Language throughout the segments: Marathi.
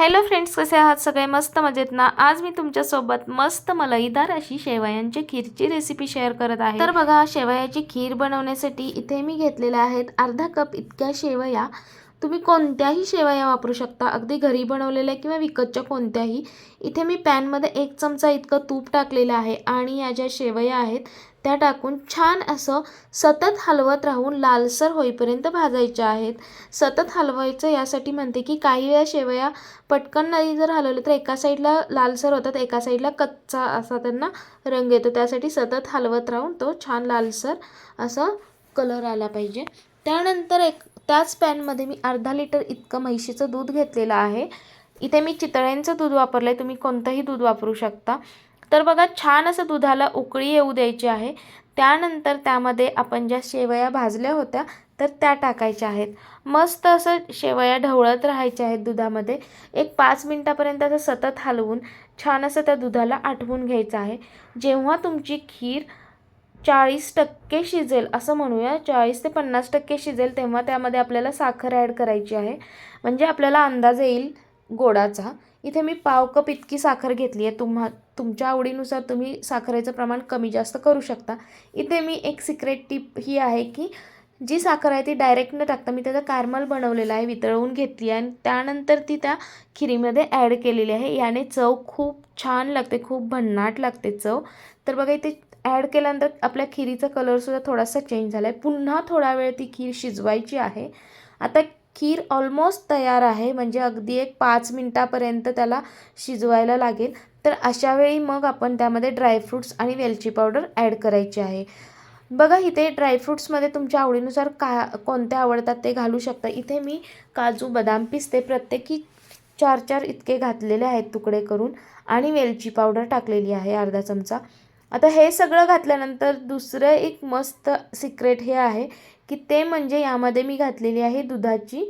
हॅलो फ्रेंड्स कसे आहात? सगळे मस्त मजेत ना? आज मी तुमच्यासोबत मस्त मलईदार अशी शेवयांची खीरची रेसिपी शेअर करत आहे. तर बघा शेवयाची खीर बनवण्यासाठी इथे मी घेतलेल्या आहेत अर्धा कप इतक्या शेवया. तुम्ही कोणत्याही शेवया वापरू शकता. अगदी घरी बनवलेल्या किंवा विकतच्या कोणत्याही. इथे मी पॅनमध्ये एक चमचा इतकं तूप टाकलेलं आहे आणि या ज्या शेवया आहेत त्या टाकून छान असं सतत हलवत राहून लालसर होईपर्यंत भाजायच्या आहेत. सतत हलवायचं यासाठी म्हणते की काही वेळा शेवया पटकन नाही जर हलवलं तर एका साईडला लालसर होतात एका साईडला कच्चा असा त्यांना रंग येतो. त्यासाठी सतत हलवत राहून तो छान लालसर असं कलर आला पाहिजे. त्यानंतर एक त्याच पॅनमध्ये मी अर्धा लिटर इतकं म्हैशीचं दूध घेतलेलं आहे. इथे मी चितळ्यांचं दूध वापरलं आहे तुम्ही कोणतंही दूध वापरू शकता. तर बघा छान असं दुधाला उकळी येऊ द्यायची आहे. त्यानंतर त्यामध्ये आपण ज्या शेवया भाजल्या होत्या तर त्या टाकायच्या आहेत. मस्त असं शेवया ढवळत राहायच्या आहेत दुधामध्ये. एक पाच मिनटापर्यंत असं सतत हलवून छान असं त्या दुधाला आठवून घ्यायचं आहे. जेव्हा तुमची खीर चाळीस टक्के शिजेल असं म्हणूया चाळीस ते पन्नास टक्के शिजेल तेव्हा त्यामध्ये आपल्याला साखर ॲड करायची आहे. म्हणजे आपल्याला अंदाज येईल गोडाचा. इथे मी पाव कप इतकी साखर घेतली आहे. तुम्हा तुमच्या आवडीनुसार तुम्ही साखरेचं प्रमाण कमी जास्त करू शकता. इथे मी एक सिक्रेट टिप ही आहे की जी साखर आहे ती डायरेक्ट न टाकता मी त्याचा कार्मल बनवलेला आहे वितळवून घेतली आहे. आणि त्यानंतर ती त्या खिरीमध्ये ॲड केलेली आहे. याने चव खूप छान लागते खूप भन्नाट लागते चव. तर बघा इथे ॲड केल्यानंतर आपल्या खिरीचा कलरसुद्धा थोडासा चेंज झाला आहे पुन्हा थोडा वेळ ती खीर शिजवायची आहे. आता खीर ऑलमोस्ट तयार आहे. म्हणजे अगदी एक पाच मिनटापर्यंत त्याला शिजवायला लागेल. तर अशावेळी मग आपण त्यामध्ये ड्रायफ्रूट्स आणि वेलची पावडर ॲड करायची आहे. बघा इथे ड्रायफ्रूट्समध्ये तुमच्या आवडीनुसार का कोणते आवडतात ते घालू शकता. इथे मी काजू बदाम पिस्ते प्रत्येकी चार चार इतके घातलेले आहेत तुकडे करून. आणि वेलची पावडर टाकलेली आहे अर्धा चमचा. आता हे सगळं घातल्यानंतर दुसरं एक मस्त सिक्रेट हे आहे की ते म्हणजे यामध्ये मी घातलेली आहे दुधाची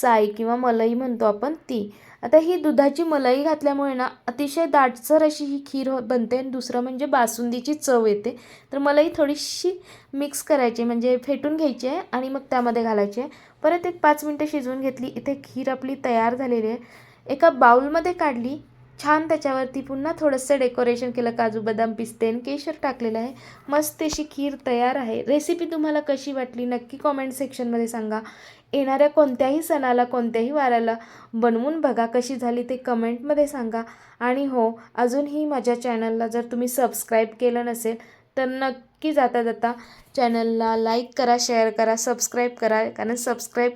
साई किंवा मलई म्हणतो आपण ती. आता ही दुधाची मलई घातल्यामुळे ना अतिशय दाटसर अशी ही खीर हो बनते आणि दुसरं म्हणजे बासुंदीची चव येते. तर मलई थोडीशी मिक्स करायची म्हणजे फेटून घ्यायची आहे आणि मग त्यामध्ये घालायची आहे. परत एक पाच मिनटं शिजवून घेतली. इथे खीर आपली तयार झालेली आहे. एका बाऊलमध्ये काढली. छान त्याच्यावरती पुन्हा थोडंसं डेकोरेशन केलं काजू बदाम पिस्ते आणि केशर टाकलेलं आहे. मस्त अशी खीर तयार आहे. रेसिपी तुम्हाला कशी वाटली नक्की कॉमेंट सेक्शनमध्ये सांगा. येणाऱ्या कोणत्याही सणाला कोणत्याही वाराला बनवून बघा कशी झाली ते कमेंटमध्ये सांगा. आणि हो अजूनही माझ्या चॅनलला जर तुम्ही सबस्क्राईब केलं नसेल तर नक्की जाता जाता चॅनलला लाईक करा शेअर करा सबस्क्राईब करा. कारण सबस्क्राईब